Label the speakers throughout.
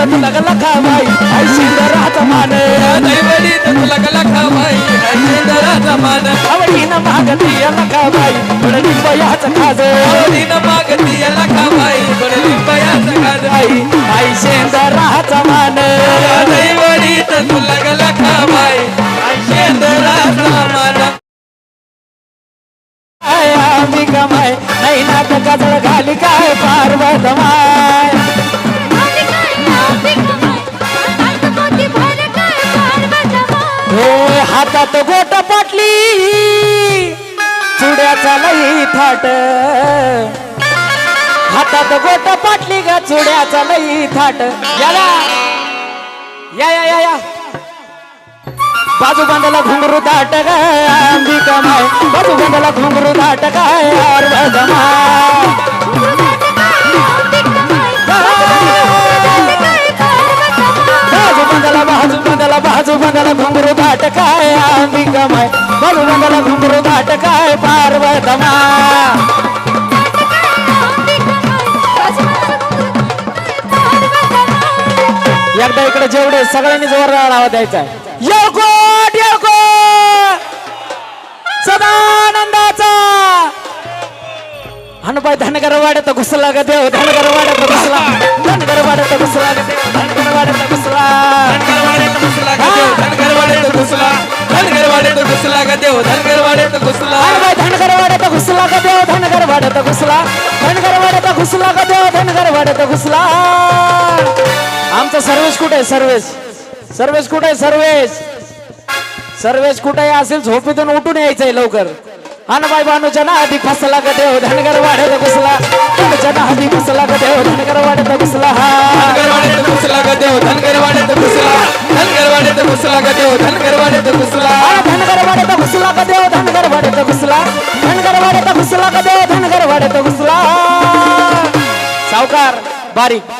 Speaker 1: तर तुला गला खावाई आई सुंदराचा मान
Speaker 2: दैवडीत तुला गला खावाई सुंदराचा मान
Speaker 1: आवडीनं मागती लखाबाई पडली बयाच खाज
Speaker 2: आवडीनं मागती याला खावाई पडली बयाचा गाज
Speaker 1: आई आई शेंदराचा मान. गोट पाटली. चुड्याचा लई थाट. हातात गोट पाटली ग चुड्याचा लई थाट. याला. या या या या. बाजू बांधाला घुंगरू दाट काय अंबिका माय. बाजू बांधाला घुंगरू दाट काय पार्वत माय काय एकदा इकडे जेवढे सगळ्यांनी जोरदार आवाज द्यायचा येळकोट येळकोट. सदानंदाचा. हनुबाई धनगर वाड्यात घुसला ग देव धनगर वाड्यात घुसला. धनगर वाड्यात घुसला आहे सर्वेश सर्वेश कुठे सर्वेश सर्वेश कुठे असेल झोपेतून उठून यायचंय लवकर अन बाय बानूच्या ना आधी फसला गटे हो धनगर वाढत घुसला बानूच्या ना आधी फसला गटे हो धनगर वाढत घुसला धनगर
Speaker 2: वाढत घुसला गटे हो धनगर वाढत घुसला
Speaker 1: धनगर वाढत घुसला गटे हो धनगर वाढत घुसला धनगर वाढत घुसला गटे हो धनगर वाढत घुसला धनगर वाढत घुसला गटे हो धनगर वाढत घुसला
Speaker 2: सावकार बारीक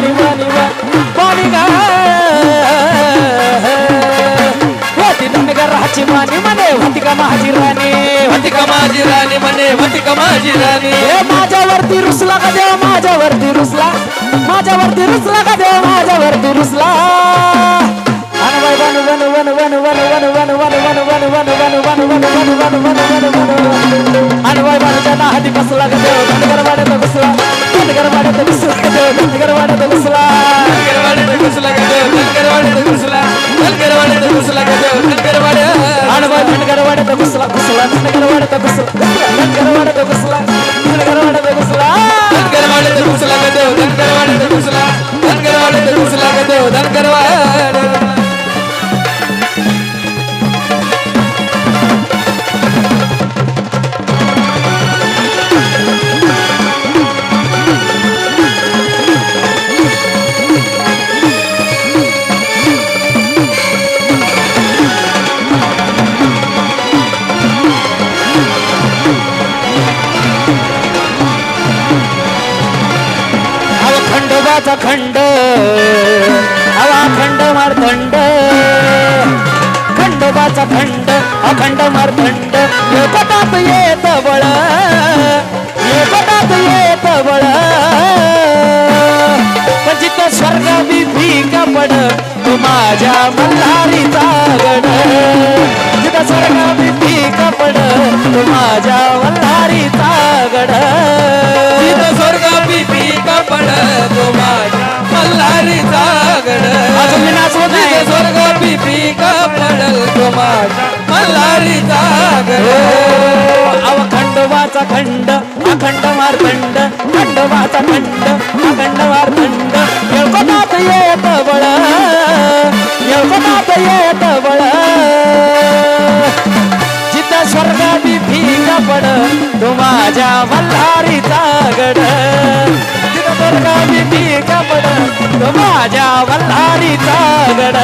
Speaker 2: का
Speaker 1: माझी राणी
Speaker 2: होती का माझी राणी म्हणे होती का माझी राणी.
Speaker 1: हे माझ्यावरती रुसला का देव माझ्यावरती रुसला? माझ्यावरती रुसला का देव माझ्यावरती रुसला? Listen, खंडोबाचा खंड. हवा खंड मारथंड खंडोबाचा खंड अखंड मारथंड एकटात येत बळ एकटात येत बळ जिथं स्वर्ग बी भीक पड तू माझ्या मल्हारीचा. तू माझ्या मल्हारीचा गड.
Speaker 2: कपड. माझ्या मल्हारीचा गड.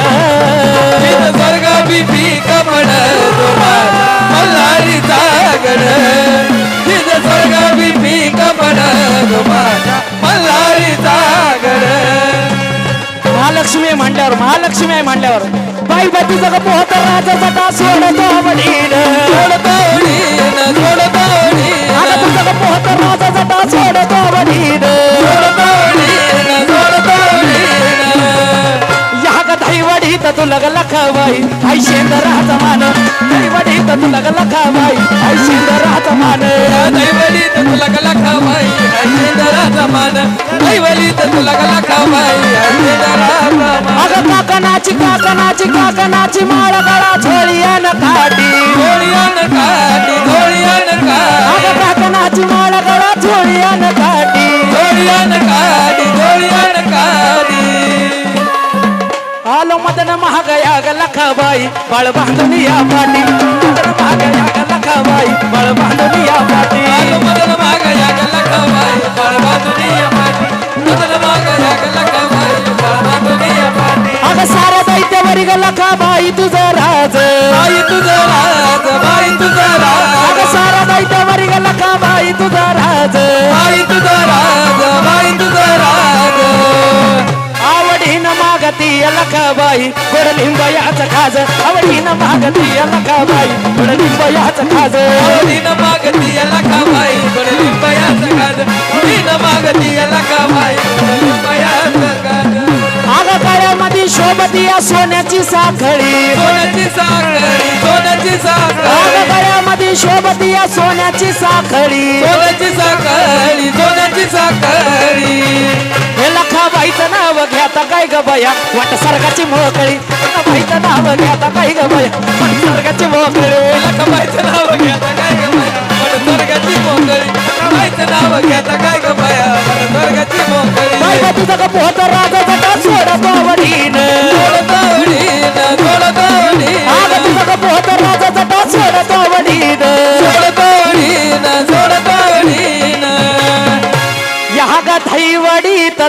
Speaker 2: दुर्गा बिबी कपड. तो माझ्या मल्हारीचा गड.
Speaker 1: दुर्गा कपड.
Speaker 2: महालक्ष्मी आहे
Speaker 1: मांडल्यावर महालक्ष्मी आहे मांडल्यावर बाईबतीचं पोहत राजाचा सोडतो
Speaker 2: सोडतो सोडतो
Speaker 1: पोहत राजा जटा सोडतो वडील
Speaker 2: सोडतो उडीन सोडतो उडीन
Speaker 1: या आई शेंदराचा मान दहीवडी तू लगला आई शेंदराचा मान
Speaker 2: खावाई मान दैवली तर तुला गला खावाई
Speaker 1: अगं माळ गळा झोळीयान काटी माळ गळा झोळीयान काटी आलो मदन लखाबाई बाळ बांधून या पाटी. मदन महागया ग लखाबाई बाळ बांधून या पाटी.
Speaker 2: आलो मदन
Speaker 1: लखाबाई तुझं राज.
Speaker 2: बाई तुझं राज बाई तुझं राज.
Speaker 1: अगं साऱ्या दैत्यावरी ग लखाबाई तुझं राज.
Speaker 2: बाई तुझं राज बाई तुझं राज.
Speaker 1: आवडीनं मागती लखाबाई गोड लिंब याच खाज. आवडीनं मागती लखाबाई गोड लिंब सोन्याची साखळी.
Speaker 2: सोन्याची साखळी सोन्याची साखळी.
Speaker 1: गळ्यामध्ये शोभती या सोन्याची साखळी.
Speaker 2: सोन्याची साखळी सोन्याची साखळी.
Speaker 1: हे लखाबाईचं नाव घ्याता काय ग बया. वाट सरगाची मोकळी. लखाबाईचं नाव घ्याता काय ग बया. वाट सरगाची मोकळी.
Speaker 2: लखबाईचं नाव घेता काय ग बाया. पण स्वर्गाची मोकळी. लखबाईचं नाव घेता काय ग बाया. पण स्वर्गाची मोकळी.
Speaker 1: बाई बा तुझं पोहत राजा जटा सोड पावडीन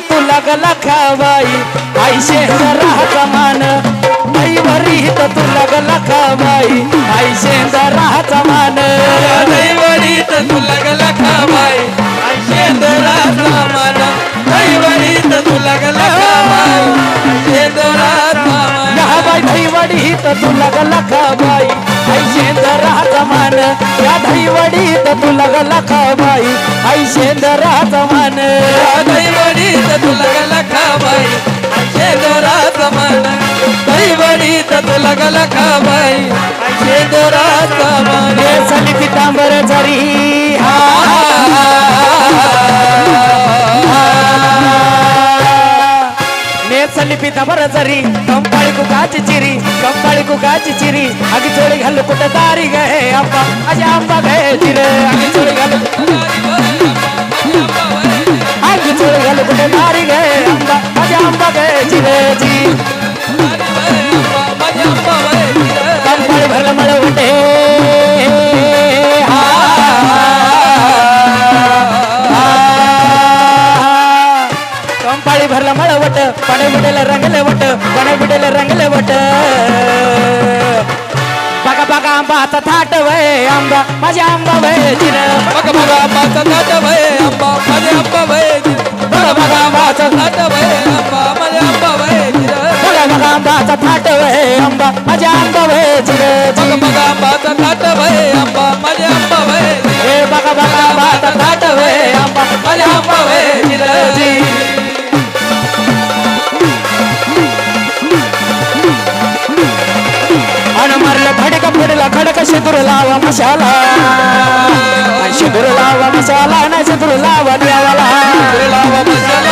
Speaker 2: तू लागला
Speaker 1: खावाई. आई शेंदरा कमान आई वरी तू लागला
Speaker 2: खावाई. आई
Speaker 1: शेंदरा कमान आई वरी तू लागला खावाई. आई शेंदरा कमान तुला ग लखाबाई आईशे राहता मान. या दहीवडीत तुला ग लखाबाई आईशे राहता मान.
Speaker 2: दैवडीत तुला गला खाबाई शेंदराचा मान. दैवडीत तुला गला खाबाई शेंदराचा मान.
Speaker 1: चली पितांबर झरी हा नेसली पितांबर झरी कंपाळी कुकाची चिरी. कंपाळी कुकाची चिरी. आगी चोळी घालू कुठं दारी गे आंबा माझ्या आंबा गे चिरे. आगी चोळी घालू आगी चोळी घालू कुठं दारी गे आंबा माझ्या आंबा गे चिरे जी कंपाळी भरलं मळ उठे. कंपाळी भरला मळवट पाणी बिडेला रंगले वट पाणी बिडेला रंगले वट. बघा बघा आंबा आता थाट वय आंबा माझ्या आंबा वय चिर
Speaker 2: बघा बघा आंबाचा
Speaker 1: थाट वय आंबा माझे आंबा वय
Speaker 2: भय
Speaker 1: बघा बघा आंबाचा थाट वय आंबा. नका शिंदूर लावा मशाला. शिंदूर लावा मशाला नाही शिंदूर लावा देवाला. लावा मशाला.